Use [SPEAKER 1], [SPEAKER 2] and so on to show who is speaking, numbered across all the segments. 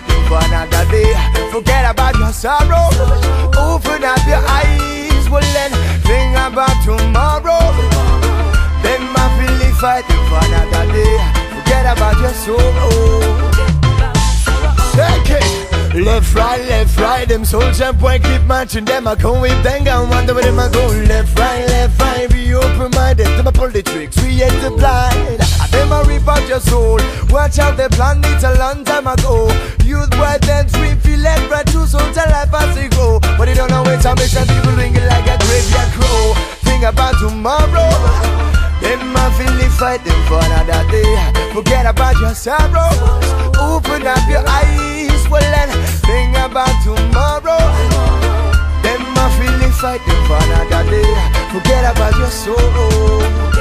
[SPEAKER 1] life of another day. Forget about your sorrow. Open up your eyes, well then think about tomorrow. Then my feeling fight for another day. Forget about your sorrow. Take it. Left, right, left, right, them soldier boy keep marching Them I come with them gun, wonder where them I go Left, right, left, right, be open-minded Them I pull the tricks, we ain't the blind them I rip out your soul. Watch out the plan. It's a long time ago. Youth boy then three feel left, right, two soldier life as they go. But they don't know which ambition people ringing like a graveyard crow. Think about tomorrow. Them I feel the fighting for another day. Forget about your sorrows. Open up your eyes, well then think about tomorrow. Them I feel the fighting for another day. Forget about your sorrow.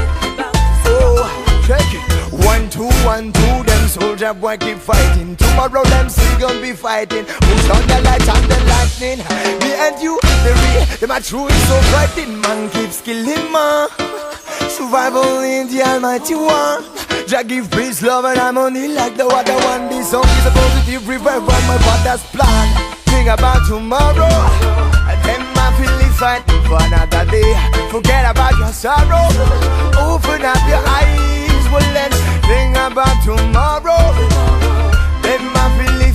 [SPEAKER 1] One, two. Them soldier boy keep fighting. Tomorrow them still gonna be fighting. Push on the light and the lightning. Me and you, the real. Them are true, it's so frightening. Man keeps killing man. Survival in the almighty one Jah give peace, love and harmony like the water one This song is a positive revival, my father's plan Think about tomorrow And then my feeling fighting for another day Forget about your sorrow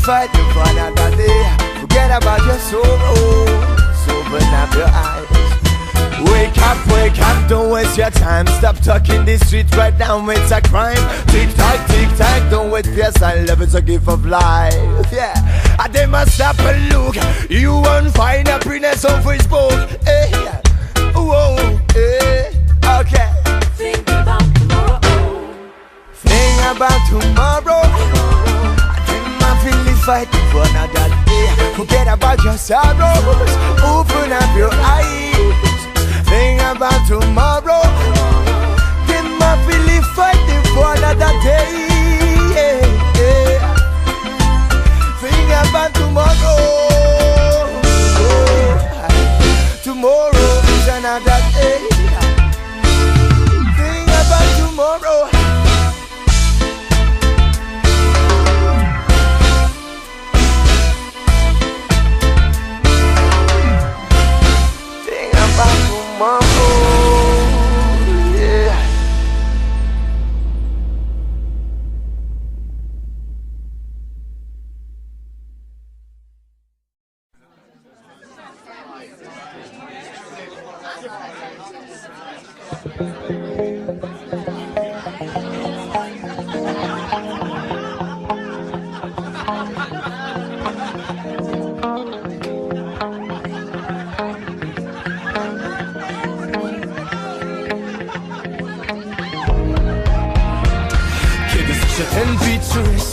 [SPEAKER 1] feeling fighting for another day. Forget about your sorrow So open up your eyes. Wake up, wake up, don't waste your time. Stop talking this street right now, it's a crime. Tick tock, tick tock, don't wait for your sign Love is a gift of life, yeah. I they must stop and look. You won't find happiness on Facebook, of sorrows. Open up your eyes. Think about tomorrow. Them might believe fight the for another day.
[SPEAKER 2] Kiedy słyszę ten beat,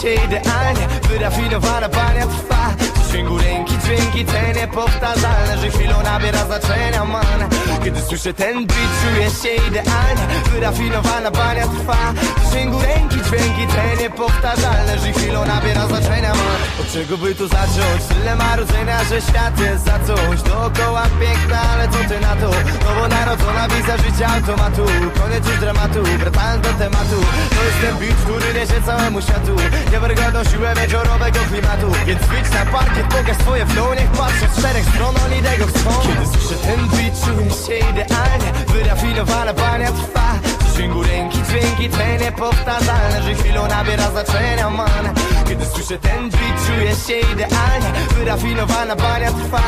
[SPEAKER 2] się idealnie Wyrafinowana bania trwa Dźwięku ręki dźwięki te niepowtarzalne Że chwilą nabiera znaczenia man. Kiedy słyszę ten beat, czuję się idealnie. Wyrafinowana bania trwa. W ręki dźwięki te niepowtarzalne Że chwilą nabiera znaczenia man. Od czego by tu zacząć? Tyle marudzenia, że świat jest za coś. Dookoła piękna, ale co ty na to? Nowonarodzona wizja życia automatu. Koniec już dramatu, wracając do tematu. To jest ten beat, który niesie całemu światu. Niewiarygodną siłę wieczorowego klimatu. Więc wyjdź na parkiet, pokaż swoje flow Niech patrzy z czterech stron, oni tego chcą. Kiedy słyszę ten beat, czuję się idealnie. Wyrafinowana bania trwa. Dźwięku ręki dźwięki te niepowtarzalne Że chwilą nabiera znaczenia man. Kiedy słyszę ten beat, czuję się idealnie. Wyrafinowana bania trwa.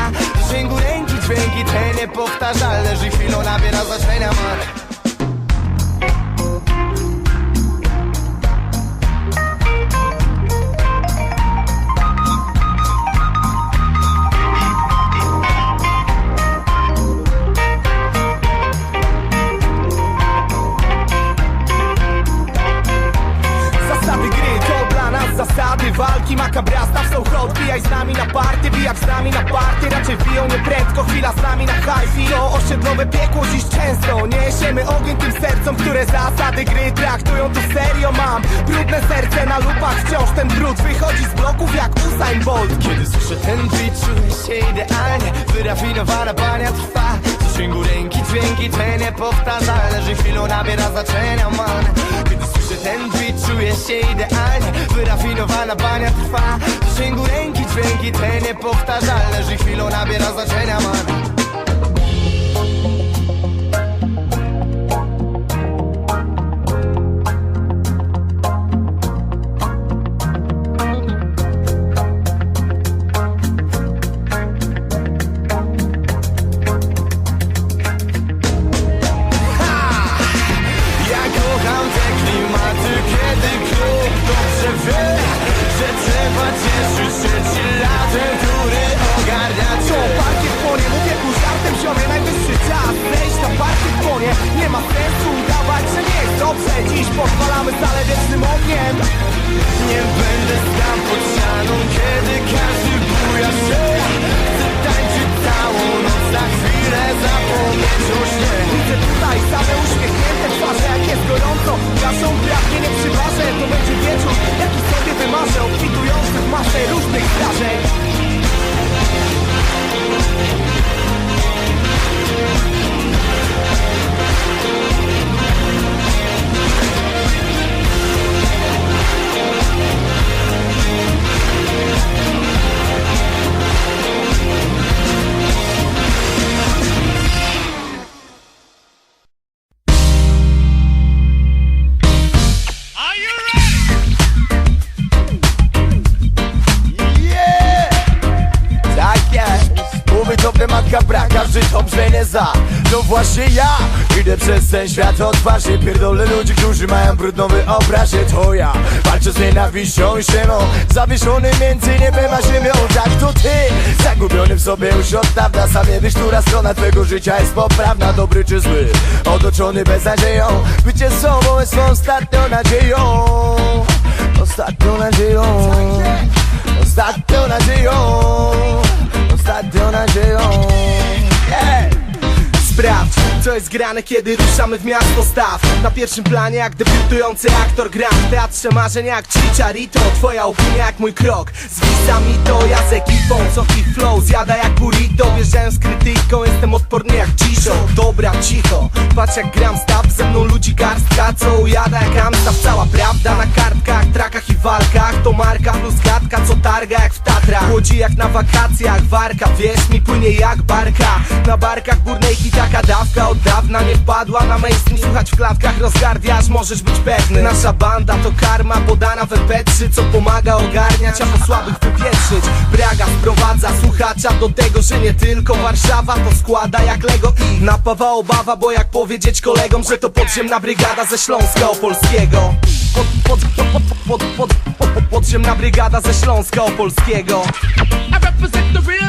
[SPEAKER 2] Dźwięku ręki dźwięki te niepowtarzalne Że chwilą nabiera znaczenia man
[SPEAKER 3] nami na party Raczej wbiją nie prędko, chwila z nami na hi To osiedlowe piekło dziś często Niesiemy ogień tym sercom, które zasady gry traktują tu serio. Mam brudne serce na lupach, wciąż ten brud Wychodzi z bloków jak Usain Bolt.
[SPEAKER 2] Kiedy słyszę ten beat, czuję się idealnie. Wyrafinowana bania trwa. Dźwięku ręki dźwięki te niepowtarzalne Że chwilą nabiera znaczenia man. Kiedy słyszę ten beat, czuję się idealnie. Wyrafinowana bania trwa. W dźwięku ręki dźwięki te niepowtarzalne Że chwilą nabiera znaczenia man
[SPEAKER 1] dobrze nie za To właśnie ja Idę przez ten świat odważnie Pierdolę ludzi, którzy mają brudną wyobraźnię. To ja Walczę z nienawiścią i siemą. Zawieszony między niebem a ziemią Tak to ty. Zagubiony w sobie już od dawna. Sam nie wiesz, która strona twego życia jest poprawna. Dobry czy zły Otoczony beznadzieją. Bycie sobą jest ostatnią nadzieją. Ostatnią nadzieją. Ostatnią nadzieją. Ostatnią nadzieją.
[SPEAKER 3] Ej! Bravo. Co jest grane, kiedy ruszamy w miasto staw. Na pierwszym planie jak debiutujący aktor gram W teatrze marzeń jak Chicharito Twoja opinia jak mój krok. Z widzami to ja z ekipą Co ich flow. Zjada jak burrito Wjeżdżałem z krytyką, jestem odporny jak ciszo Dobra, cicho, patrz jak gram staw Ze mną ludzi garstka, co ujada jak Amstaw Cała prawda na kartkach, trakach i walkach. To marka plus gadka, co targa jak w Tatrach. Łodzi jak na wakacjach, warka. Wiesz mi płynie jak barka. Na barkach górnej i taka dawka Od dawna nie wpadła na mainstream Słuchać w klatkach rozgardiasz, możesz być pewny Nasza banda to karma podana w MP3 Co pomaga ogarniać, a po słabych wypietrzyć Braga sprowadza słuchacza do tego, że nie tylko Warszawa to składa jak Lego i napawa obawa Bo jak powiedzieć kolegom, że to podziemna brygada ze Śląska Opolskiego pod, pod, pod, pod, pod, pod, pod, pod, Podziemna brygada ze Śląska Opolskiego
[SPEAKER 4] I represent the real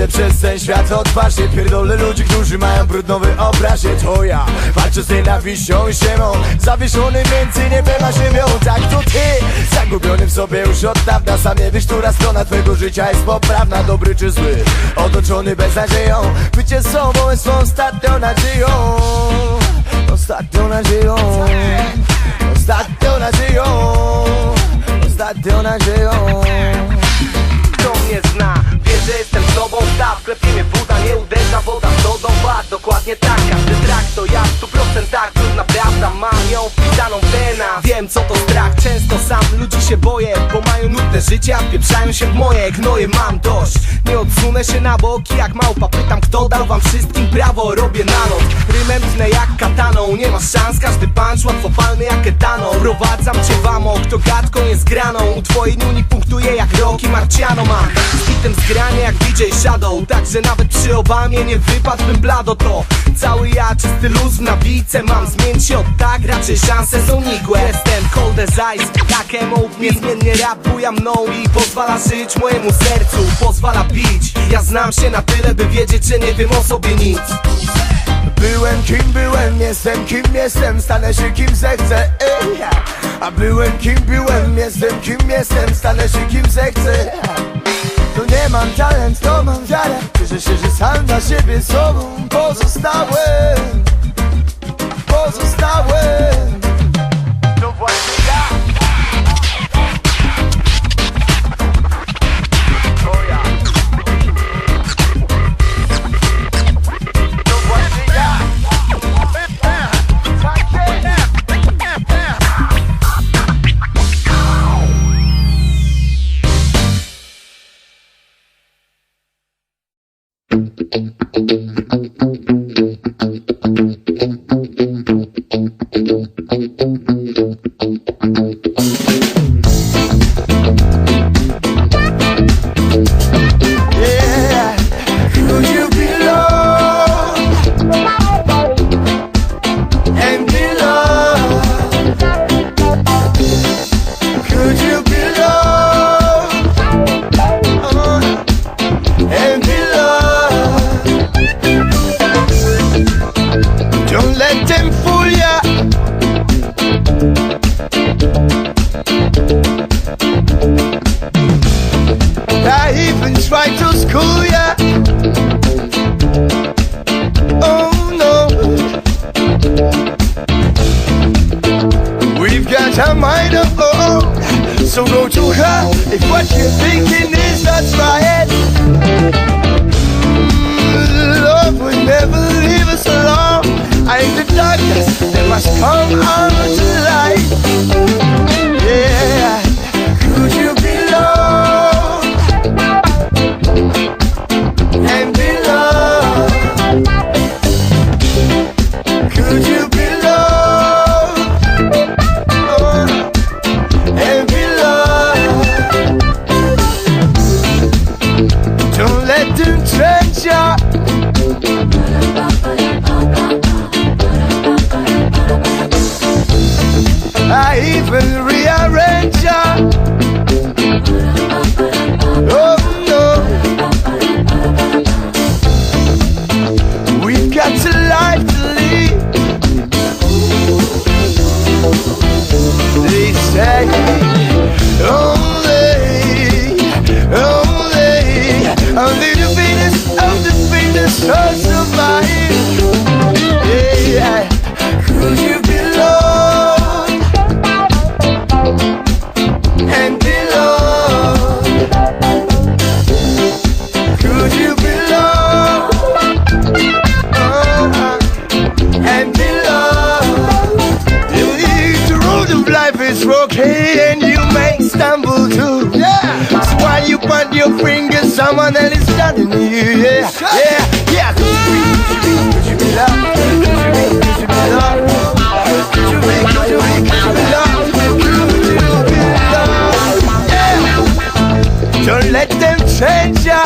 [SPEAKER 1] Idę przez ten świat odważnie Pierdolę ludzi, którzy mają brudną wyobraźnię To ja. Walczę z nienawiścią i siemą Zawieszony między niebem a ziemią. Tak to ty Zagubiony w sobie już od dawna. Sam nie wiesz, która strona twojego życia jest poprawna. Dobry czy zły Otoczony beznadzieją Bycie sobą jest ostatnią nadzieją. Ostatnią nadzieją. Ostatnią nadzieją. Ostatnią nadzieją.
[SPEAKER 3] Kto mnie zna, że jestem sobą Staw, klepie mnie woda, nie uderza woda w lodą Bat, dokładnie tak, każdy trak to ja w stu procentach Trudna prawda, mam ją wpisaną w DNA Wiem co to strach, często sam ludzi się boję Bo mają nudne życie, a pieprzają się w moje Gnoje mam dość, nie odsunę się na boki Jak małpa, pytam kto dał wam wszystkim prawo Robię nalot, tnę jak kataną. Nie masz szans, każdy punch łatwopalny jak etanol Prowadzam cię w amok, to gadką jest graną. U twojej nuni punktuję jak Rocky Marciano. Mam z bitem zgranie jak DJ Shadow. Także nawet przy Obamie nie wypadłbym blado. To Cały ja, czysty luz w nawice Mam. Zmienić się od tak, raczej szanse są nikłe. Jestem cold as ice, jak MOB Niezmiennie rap buja mną. I pozwala żyć mojemu sercu Pozwala bić, ja znam się na tyle by wiedzieć, że nie wiem o sobie nic
[SPEAKER 1] Byłem kim byłem, jestem kim jestem, stanę się kim zechcę. A byłem kim byłem, jestem kim jestem, stanę się kim zechcę. To nie mam talent, to mam wiarę Cieszę się, że sam dla siebie sobą pozostałem. Pozostałem. To właśnie Thank you. you. Yeah. You on your finger, someone else is standing you. Yeah, yeah, yeah. Could you love? You love? You you love? You love? Yeah. Don't let them change ya.